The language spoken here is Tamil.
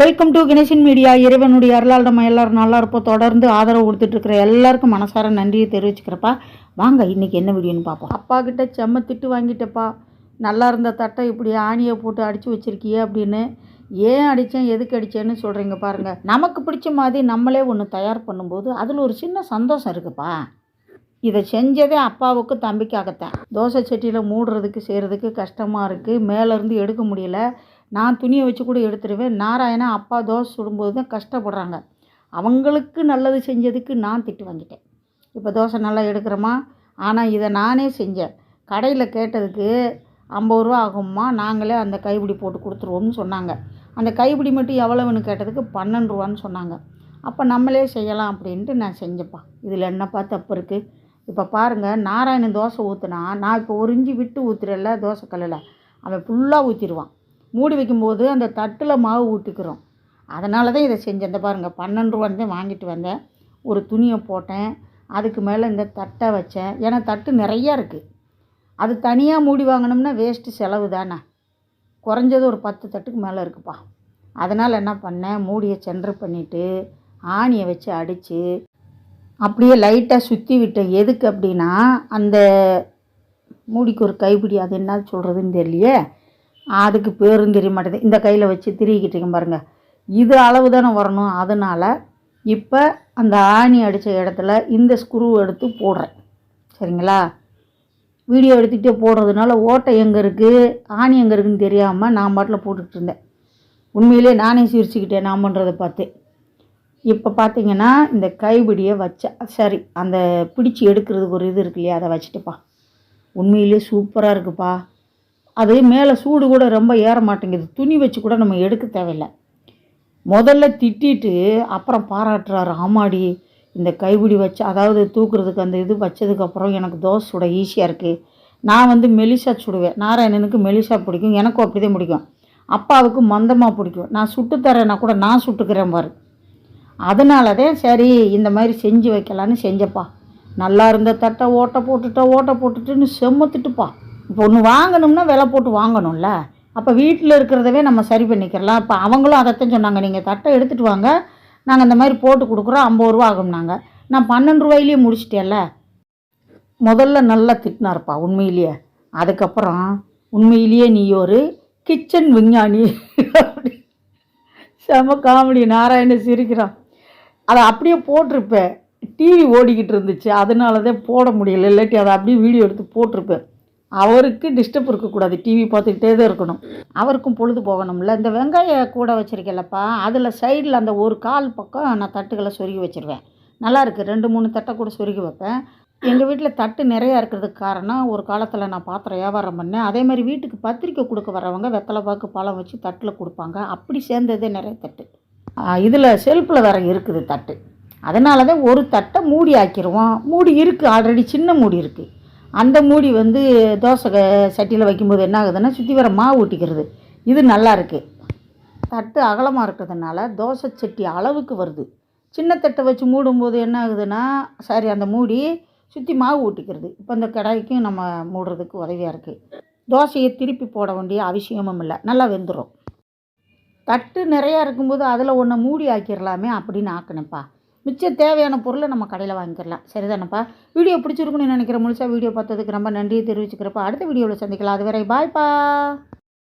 வெல்கம் டு கணேசன் மீடியா இறைவனுடைய அருளால் நம்ம எல்லாரும் நல்லா இருப்போம். தொடர்ந்து ஆதரவு கொடுத்துட்ருக்குற எல்லாருக்கும் மனசார நன்றியை தெரிவிச்சுக்கிறப்பா. வாங்க இன்னைக்கு என்ன வீடியோன்னு பார்ப்போம். அப்பா கிட்ட செம்ம திட்டு வாங்கிட்டப்பா. நல்லா இருந்த தட்டை இப்படி ஆணியை போட்டு அடித்து வச்சிருக்கியே அப்படின்னு ஏன் அடித்தேன் எதுக்கு அடித்தேன்னு சொல்கிறீங்க பாருங்கள் நமக்கு பிடிச்ச மாதிரி நம்மளே ஒன்று தயார் பண்ணும்போது அதில் ஒரு சின்ன சந்தோஷம் இருக்குப்பா. இதை செஞ்சதே அப்பாவுக்கு தம்பிக்காகத்தான். தோசை சட்டியில் மூடுறதுக்கு செய்கிறதுக்கு கஷ்டமாக இருக்குது மேலேருந்து எடுக்க முடியல. நான் துணியை வச்சு கூட எடுத்துருவேன். நாராயணா அப்பா தோசை சுடும்போது தான் கஷ்டப்படுறாங்க. அவங்களுக்கு நல்லது செஞ்சதுக்கு நான் திட்டு வாங்கிட்டேன். இப்போ தோசை நல்லா எடுக்கிறோமா? ஆனால் இதை நானே செஞ்சேன். கடையில் கேட்டதுக்கு ஐம்பது ரூபா ஆகும்மா? நாங்களே அந்த கைப்பிடி போட்டு கொடுத்துருவோம்னு சொன்னாங்க. அந்த கைப்பிடி மட்டும் எவ்வளவுன்னு கேட்டதுக்கு பன்னெண்டு ரூபான்னு சொன்னாங்க. அப்போ நம்மளே செய்யலாம் அப்படின்ட்டு நான் செஞ்சேன்ப்பா. இதில் என்னப்பா தப்பு இருக்குது இப்போ பாருங்கள் நாராயணன் தோசை ஊற்றுனா நான் இப்போ ஒரு இஞ்சி விட்டு ஊற்றுறேன்ல தோசை கல்லில். அவன் ஃபுல்லாக ஊற்றிடுவான் மூடி வைக்கும்போது அந்த தட்டில் மாவு ஊற்றிக்கிறோம் அதனால தான் இதை செஞ்சேன். இந்த பாருங்கள் பன்னெண்டு ரூபான்னு வாங்கிட்டு வந்தேன். ஒரு துணியை போட்டேன். அதுக்கு மேலே இந்த தட்டை வச்சேன். ஏன்னா தட்டு நிறையா இருக்குது அது தனியாக மூடி வாங்கினோம்னா வேஸ்ட்டு செலவு தானே. குறைஞ்சது ஒரு பத்து தட்டுக்கு மேலே இருக்குப்பா. அதனால் என்ன பண்ணேன்? மூடியை சென்டர் பண்ணிவிட்டு ஆணியை வச்சு அடித்து அப்படியே லைட்டாக சுற்றி விட்டேன் எதுக்கு அப்படின்னா அந்த மூடிக்கு ஒரு கைப்பிடி அது என்ன சொல்கிறதுன்னு தெரியலையே? அதுக்கு பேரும் தெரிய மாட்டேது. இந்த கையில் வச்சு திருகிக்கிட்டீங்க பாருங்கள் இது அளவு தானே வரணும். அதனால் இப்போ அந்த ஆணி அடித்த இடத்துல இந்த ஸ்க்ரூ எடுத்து போடுறேன். சரிங்களா? வீடியோ எடுத்துக்கிட்டே போடுறதுனால ஓட்டை எங்கே இருக்குது ஆணி எங்கே இருக்குதுன்னு தெரியாமல் நான் பாட்டில் போட்டுக்கிட்டு இருந்தேன். உண்மையிலே நானே சிரிச்சுக்கிட்டேன் நான் பண்ணுறதை பார்த்து. இப்போ பார்த்தீங்கன்னா இந்த கைப்பிடியை வச்சா சரி அந்த பிடிச்சி எடுக்கிறதுக்கு ஒரு இது இருக்கு இல்லையா? அதை வச்சுட்டுப்பா. உண்மையிலே சூப்பராக இருக்குப்பா. அது மேலே சூடு கூட ரொம்ப ஏற மாட்டேங்குது. துணி வச்சு கூட நம்ம எடுக்க தேவையில்லை. முதல்ல திட்டிட்டு அப்புறம் பாராட்டுறாரு ஆமாடி இந்த கைப்பிடி வச்சு அதாவது தூக்குறதுக்கு அந்த இது வச்சதுக்கப்புறம் எனக்கு தோசை சுட ஈஸியாக இருக்குது நான் வந்து மெலிசா சுடுவேன். நாராயணனுக்கு மெலிசா பிடிக்கும் எனக்கும் அப்படி தான் பிடிக்கும். அப்பாவுக்கு மந்தமாக பிடிக்கும். நான் சுட்டு தரேன்னா கூட நான் சுட்டுக்கிறேன் பாரு. அதனால தான் சரி இந்த மாதிரி செஞ்சு வைக்கலான்னு செஞ்சப்பா. நல்லா இருந்த தட்டை ஓட்டை போட்டுட்டா ஓட்டை போட்டுட்டுன்னு செம்மத்துட்டுப்பா இப்போ ஒன்று வாங்கணும்னா விலை போட்டு வாங்கணும்ல. அப்போ வீட்டில் இருக்கிறதவே நம்ம சரி பண்ணிக்கிறலாம். இப்போ அவங்களும் அதைத்தான் சொன்னாங்க. நீங்கள் தட்டை எடுத்துகிட்டு வாங்க. நாங்கள் இந்த மாதிரி போட்டு கொடுக்குறோம். ஐம்பது ரூபா ஆகும்னாங்க நான் பன்னெண்டு ரூபாயிலேயே முடிச்சிட்டேன்ல. முதல்ல நல்லா திட்டினார்ப்பா உண்மையிலேயே. அதுக்கப்புறம் உண்மையிலேயே நீ ஒரு கிச்சன் விஞ்ஞானி. அப்படி செம காமெடி. நாராயண சிரிக்கிறான். அதை அப்படியே போட்டிருப்பேன். டிவி ஓடிக்கிட்டு இருந்துச்சு. அதனால தான் போட முடியல. இல்லாட்டி அதை அப்படியே வீடியோ எடுத்து போட்டிருப்பேன். அவருக்கு டிஸ்டர்ப் இருக்கக்கூடாது. டிவி பார்த்துக்கிட்டே தான் இருக்கணும். அவருக்கும் பொழுது போகணும்ல. இந்த வெங்காய கூட வச்சுருக்கேன்லப்பா. அதில் சைடில் அந்த ஒரு கால் பக்கம் நான் தட்டுகளை சொருகி வச்சுருவேன். நல்லாயிருக்கு ரெண்டு மூணு தட்டை கூட சொருகி வைப்பேன். எங்கள் வீட்டில் தட்டு நிறையா இருக்கிறதுக்கு காரணம் ஒரு காலத்தில் நான் பாத்திரம் வியாபாரம் பண்ணேன். அதே மாதிரி வீட்டுக்கு பத்திரிக்கை கொடுக்க வரவங்க வெத்தலை பாக்கு பழம் வச்சு தட்டில் கொடுப்பாங்க. அப்படி சேர்ந்ததே நிறைய தட்டு. இதில் செல்ஃபில் வேறு இருக்குது தட்டு. அதனால தான் ஒரு தட்டை மூடி ஆக்கிடுவோம் மூடி இருக்குது ஆல்ரெடி சின்ன மூடி இருக்குது அந்த மூடி வந்து தோசை க- சட்டியில் வைக்கும்போது என்ன ஆகுதுன்னா சுற்றி வர மாவு ஊட்டிக்கிறது. இது நல்லா இருக்குது தட்டு அகலமாக இருக்கிறதுனால தோசை சட்டி அளவுக்கு வருது. சின்ன தட்டை வச்சு மூடும்போது என்ன ஆகுதுன்னா சரி அந்த மூடி சுற்றி மாவு ஊட்டிக்கிறது. இப்போ இந்த கடாய்க்கும் நம்ம மூடுறதுக்கு உதவியாக இருக்குது தோசையை திருப்பி போட வேண்டிய அவசியமும் இல்லை. நல்லா வெந்துடும் தட்டு நிறையா இருக்கும்போது அதில் ஒன்றை மூடி ஆக்கிடலாமே அப்படின்னு ஆக்கினேன்ப்பா. மிச்சம் தேவையான பொருளை நம்ம கடையில் வாங்கிக்கலாம். சரிதானப்பா? வீடியோ பிடிச்சிருக்குன்னு நினைக்கிற முழுசாக வீடியோ பார்த்ததுக்கு ரொம்ப நன்றியை தெரிவிச்சுக்கிறப்ப அடுத்த வீடியோவில் சந்திக்கலாம். அது வரை பாய்ப்பா